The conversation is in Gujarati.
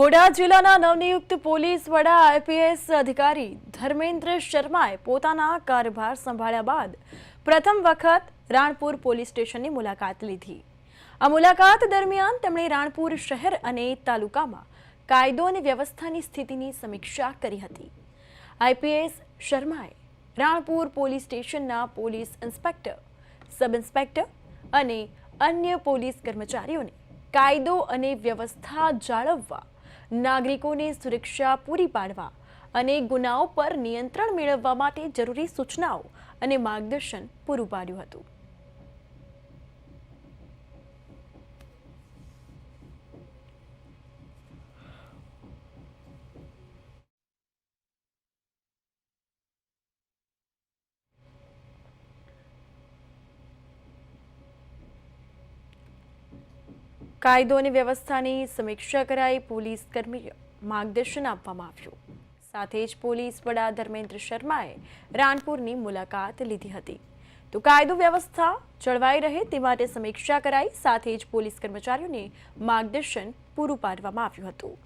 બોટાદ જિલ્લાના નવનિયુક્ત પોલીસ વડા આઈપીએસ અધિકારી ધર્મેન્દ્ર શર્માએ પોતાના કારભાર સંભાળ્યા બાદ પ્રથમ વખત રાણપુર પોલીસ સ્ટેશનની મુલાકાત લીધી. આ મુલાકાત દરમિયાન તેમણે રાણપુર શહેર અને તાલુકામાં કાયદો અને વ્યવસ્થાની સ્થિતિની સમીક્ષા કરી હતી. આઈપીએસ શર્માએ રાણપુર પોલીસ સ્ટેશનના પોલીસ ઇન્સ્પેક્ટર, સબ ઇન્સ્પેક્ટર અને અન્ય પોલીસ કર્મચારીઓને કાયદો અને વ્યવસ્થા જાળવવા નાગરિકોને સુરક્ષા પૂરી પાડવા અને ગુનાઓ પર નિયંત્રણ મેળવવા માટે જરૂરી સૂચનાઓ અને માર્ગદર્શન પૂરું પાડ્યું હતું. કાયદો અને વ્યવસ્થાની સમીક્ષા કરાઈ પોલીસ કર્મીઓ માર્ગદર્શન આપવામાં આવ્યું. સાથે જ પોલીસ વડા ધર્મેન્દ્ર શર્માએ રાનપુરની મુલાકાત લીધી હતી. તો કાયદો વ્યવસ્થા જળવાઈ રહે તે માટે સમીક્ષા કરાઈ, સાથે જ પોલીસ કર્મચારીઓને માર્ગદર્શન પૂરું પાડવામાં આવ્યું હતું.